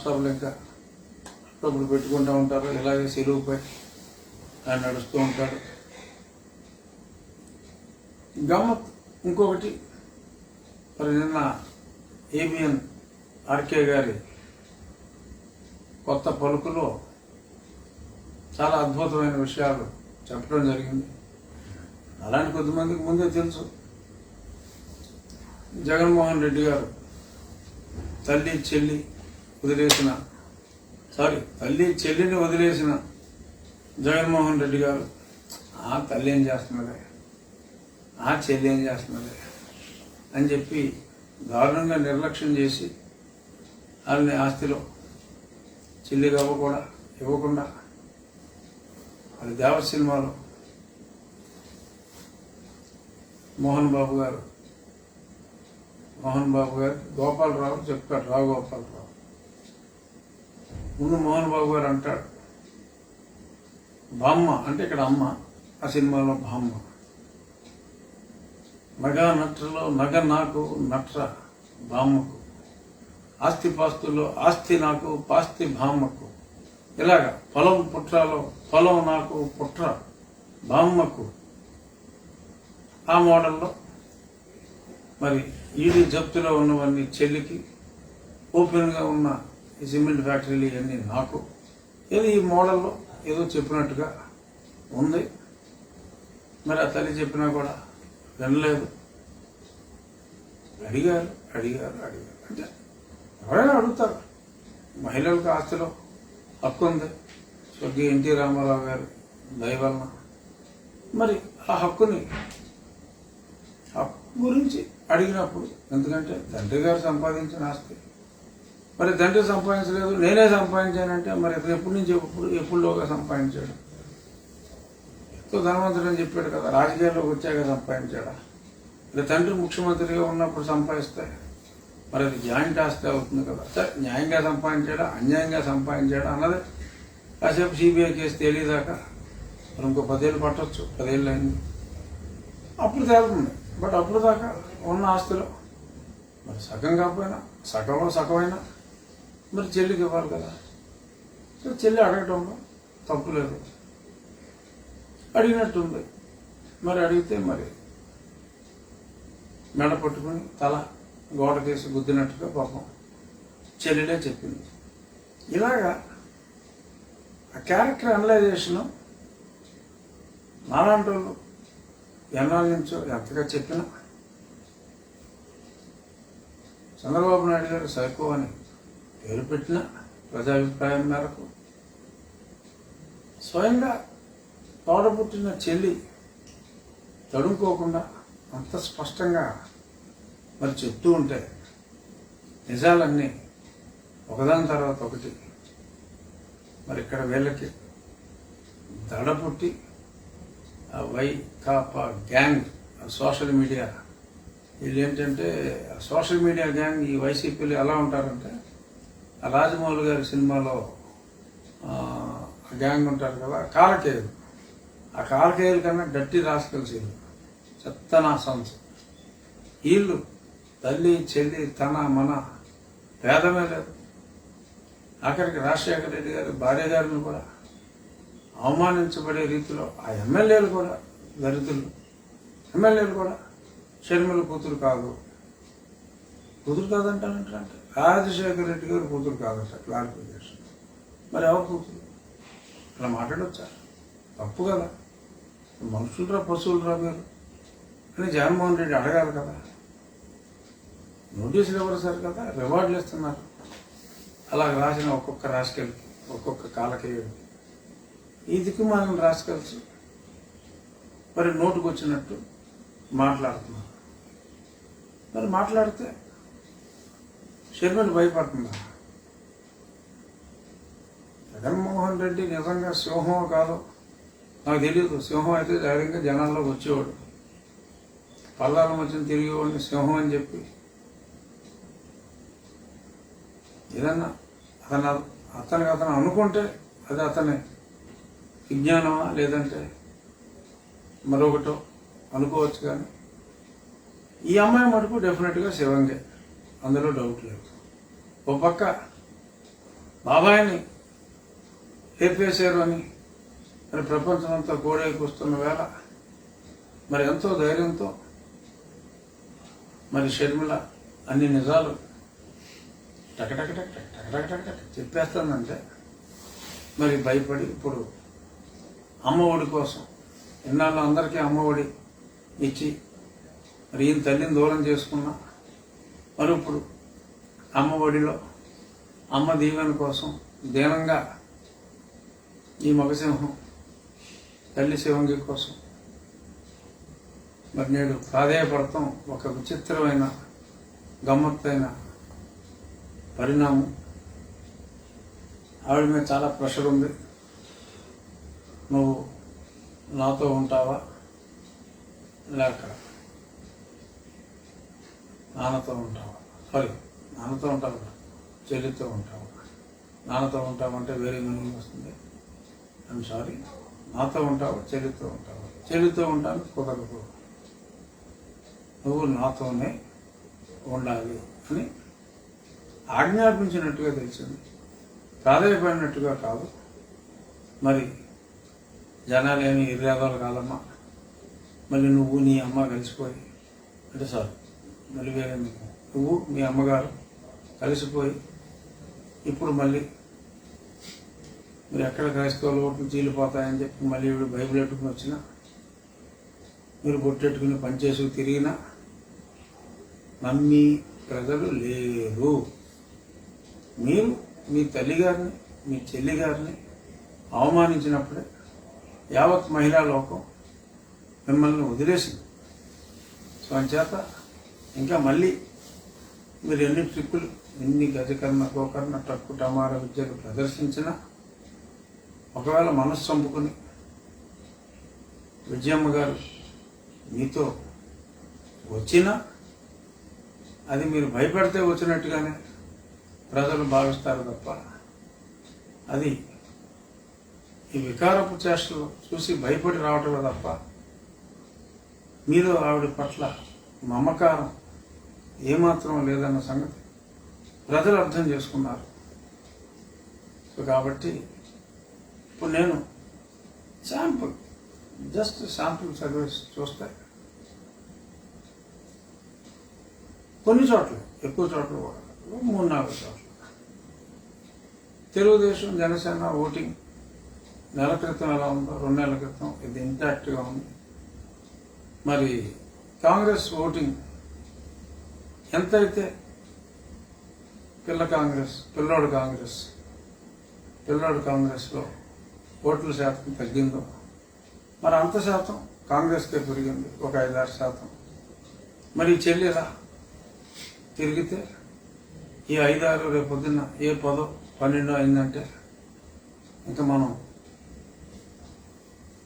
సభలు ఇంకా డబ్బులు పెట్టుకుంటూ ఉంటారు. ఇలాగే సెలువుపై ఆయన నడుస్తూ ఉంటాడు. గమ్మత్ ఇంకొకటి మరి నిన్న ఏబిఎన్ ఆర్కే గారి కొత్త పలుకులో చాలా అద్భుతమైన విషయాలు చెప్పడం జరిగింది. అలాంటి కొద్దిమందికి ముందే తెలుసు. జగన్మోహన్ రెడ్డి గారు తల్లి చెల్లి వదిలేసిన సారీ తల్లి చెల్లిని వదిలేసిన జగన్మోహన్ రెడ్డి గారు ఆ తల్లి ఏం చేస్తున్నదే? ఆ చెల్లి ఏం చేస్తున్నదే? అని చెప్పి దారుణంగా నిర్లక్ష్యం చేసి వాళ్ళని ఆస్తిలో చెల్లిగా కూడా ఇవ్వకుండా అది దేవ సినిమాలో మోహన్ బాబు గారు మోహన్ బాబు గారు గోపాలరావు చెప్తాడు రావు గోపాలరావు. ముందు మోహన్ బాబు గారు అంటాడు. బామ్మ అంటే ఇక్కడ అమ్మ ఆ సినిమాలో బామ్మ. నగ నట్రలో నగ నాకు నట్ర బామ్మకు. ఆస్తి పాస్తుల్లో ఆస్తి నాకు పాస్తి బామ్మకు. ఇలాగా పొలం పుట్రాలో పొలం నాకు పుట్ర బామ్మకు. ఆ మోడల్లో మరి ఈడీ జప్తులో ఉన్నవన్నీ చెల్లికి ఓపెన్గా ఉన్న ఈ సిమెంట్ ఫ్యాక్టరీలు ఇవన్నీ నాకు. ఏదో ఈ మోడల్లో ఏదో చెప్పినట్టుగా ఉంది. మరి ఆ తల్లి చెప్పినా కూడా వినలేదు. అడిగారు అడిగారు అడిగారు. అంటే ఎవరైనా అడుగుతారు. మహిళలకు ఆస్తిలో హక్కు ఉంది. స్వర్గీయ ఎన్టీ రామారావు గారు దయవలన మరి ఆ హక్కుని హక్కు గురించి అడిగినప్పుడు ఎందుకంటే తండ్రి గారు సంపాదించిన ఆస్తి మరి తండ్రి సంపాదించలేదు నేనే సంపాదించానంటే మరి అతను ఎప్పటి నుంచి ఎప్పుడు ఎప్పుడులోగా సంపాదించాడు? ఎంతో ధనవంతుడు అని చెప్పాడు కదా రాజకీయాల్లోకి వచ్చాక సంపాదించాడా? ఇక తండ్రి ముఖ్యమంత్రిగా ఉన్నప్పుడు సంపాదిస్తే మరి అది జాయింట్ ఆస్తి అవుతుంది కదా. సరే న్యాయంగా సంపాదించాడా? అన్యాయంగా సంపాదించాడా అన్నది కాసేపు సిబిఐ కేసు తెలియదాకా మరి ఇంకో పదేళ్ళు పట్టవచ్చు పదేళ్ళు అయింది. అప్పుడు తేలుతుంది. బట్ అప్పుడు దాకా ఉన్న ఆస్తిలో మరి సగం కాకపోయినా సగంలో సగమైనా మరి చెల్లికి ఇవ్వాలి కదా. సో చెల్లి అడగటంలో తప్పు లేదు. అడిగినట్టుంది. మరి అడిగితే మరి మెడ పట్టుకుని తల గోడకేసి గుద్దినట్టుగా పాపం చెల్లిలే చెప్పింది. ఇలాగా ఆ క్యారెక్టర్ అనలైజేషను నాలాంటి వాళ్ళు ఎన్నాళ్ళ నుంచో ఎంతగా చెప్పినా చంద్రబాబు నాయుడు గారు సైకో అని పేరు పెట్టిన ప్రజాభిప్రాయం మేరకు. స్వయంగా తోడబుట్టిన చెల్లి తడుముకోకుండా అంత స్పష్టంగా మరి చెప్తూ ఉంటే నిజాలన్నీ ఒకదాని తర్వాత ఒకటి. మరి ఇక్కడ వీళ్ళకి దడ పుట్టి ఆ వై కాపా గ్యాంగ్ ఆ సోషల్ మీడియా వీళ్ళు ఏంటంటే ఆ సోషల్ మీడియా గ్యాంగ్ ఈ వైసీపీలు ఎలా ఉంటారంటే రాజమౌళి గారి సినిమాలో గ్యాంగ్ ఉంటారు కదా కాలకేయులు ఆ కాలకేయుల కన్నా డట్టి రాసుకెళ్ళి వీళ్ళు చెత్త నా వీళ్ళు తల్లి చెల్లి తన మన భేదమే లేదు. ఆఖరికి రాజశేఖర రెడ్డి గారి భార్య గారిని కూడా అవమానించబడే రీతిలో ఆ ఎమ్మెల్యేలు కూడా దరిద్రులు ఎమ్మెల్యేలు కూడా షర్మిల కూతురు కాదు. కూతురు కాదంటానంటే అంటే? రాజశేఖర రెడ్డి గారు కూతురు కాదంట క్లారిఫికేషన్ మరి ఎవరు కూతురు? అలా మాట్లాడొచ్చా? తప్పు కదా. మనుషులరా పశువులరా మీరు? అని జగన్మోహన్ రెడ్డి అడగాలి కదా. నోటీసులు ఇవ్వరు సార్ కదా? రివార్డులు ఇస్తున్నారు. అలా రాసిన ఒక్కొక్క రాసుకెళ్ళి ఒక్కొక్క కాలకేయుడికి ఈ దిక్కు మనం రాసుకెళ్ళచ్చు మరి నోటుకు వచ్చినట్టు మాట్లాడుతున్నారు. మరి మాట్లాడితే షర్మిల భయపడుతుందా జగన్మోహన్ రెడ్డి నిజంగా సింహం కాదు. నాకు తెలియదు సింహం అయితే ధైర్యంగా జనాల్లోకి వచ్చేవాడు. పల్లాల మధ్యన తిరిగేవాడిని సింహం అని చెప్పి. ఏదన్నా అతను అతనికి అతను అనుకుంటే అది అతని విజ్ఞానమా లేదంటే మరొకటో అనుకోవచ్చు కానీ ఈ అమ్మాయి మటుకు డెఫినెట్గా శివంగే. అందులో డౌట్ లేదు. ఓ పక్క బాబాయిని లేపేశారు అని మరి ప్రపంచమంతా కూస్తున్న వేళ మరి ఎంతో ధైర్యంతో మరి షర్మిల అన్ని నిజాలు టకటకటక టకటకటక చెప్పేస్తానంటే మరి భయపడి ఇప్పుడు అమ్మ ఒడి కోసం ఇన్నాళ్ళు అందరికీ అమ్మ ఒడి ఇచ్చి మరి ఈయన తల్లిని దూరం చేసుకున్నా మరి ఇప్పుడు అమ్మ ఒడిలో అమ్మ దీవెన కోసం దీనంగా ఈ మగసింహం తల్లి శివంగి కోసం. మరి నేడు ప్రాధేయపడటం ఒక విచిత్రమైన గమ్మత్తైన పరిణామం. ఆవిడ మీద చాలా ప్రెషర్ ఉంది. నువ్వు నాతో ఉంటావా? లేక నాన్నతో ఉంటావా సారీ నాన్నతో ఉంటావు చెల్లితో ఉంటావు నాన్నతో ఉంటామంటే వేరే మీనింగ్ వస్తుంది. ఐమ్ సారీ నాతో ఉంటావు? చెల్లితో ఉంటావు? చెల్లితో ఉంటాను కుదరదు నువ్వు నాతోనే ఉండాలి అని ఆజ్ఞాపించినట్టుగా తెలిసింది. ప్రాధాయపడినట్టుగా కాదు. మరి జనాలేమి ఇర్రేదాలు కాదమ్మా. మళ్ళీ నువ్వు నీ అమ్మ కలిసిపోయి అంటే సార్ మళ్ళీ మీకు నువ్వు మీ అమ్మగారు కలిసిపోయి ఇప్పుడు మళ్ళీ మీరు ఎక్కడ క్రైస్తవులు ఓట్లు చీలిపోతాయని చెప్పి మళ్ళీ ఇప్పుడు బైబిల్ ఎట్టుకుని వచ్చినా మీరు బొట్టెట్టుకుని పనిచేసి తిరిగినా నమ్మి ప్రజలు లేరు. మీరు మీ తల్లిగారిని మీ చెల్లి గారిని అవమానించినప్పుడే యావత్ మహిళా లోకం మిమ్మల్ని వదిలేసింది. సో అంచేత ఇంకా మళ్ళీ మీరు ఎన్ని ట్రిప్పులు ఎన్ని గజకర్ణ గోకర్ణ టక్కు టమార విద్యలు ప్రదర్శించినా ఒకవేళ మనస్సు చంపుకుని విజయమ్మ గారు మీతో వచ్చినా అది మీరు భయపడితే వచ్చినట్టుగానే ప్రజలు భావిస్తారు తప్ప అది ఈ వికారపు చేష్టలు చూసి భయపడి రావటమే తప్ప మీరు ఆవిడ పట్ల మమకారం ఏమాత్రం లేదన్న సంగతి ప్రజలు అర్థం చేసుకున్నారు. సో కాబట్టి ఇప్పుడు నేను శాంపుల్ జస్ట్ శాంపుల్ సర్వీస్ చూస్తే కొన్ని చోట్ల ఎక్కువ చోట్ల కూడా మూడు నాలుగు చోట్ల. తెలుగుదేశం జనసేన ఓటింగ్ నెల క్రితం ఎలా ఉందో రెండు నెలల క్రితం ఇది ఇంటాక్ట్గా ఉంది. మరి కాంగ్రెస్ ఓటింగ్ ఎంతైతే పిల్ల కాంగ్రెస్ పిల్లోడు కాంగ్రెస్ పిల్లోడు కాంగ్రెస్లో ఓట్ల శాతం తగ్గిందో మరి అంత శాతం కాంగ్రెస్కే పెరిగింది ఒక ఐదారు శాతం. మరి చెల్లెలా తిరిగితే ఈ ఐదారు రేపు పొద్దున్న ఏ పదో పన్నెండో అయిందంటే ఇంకా మనం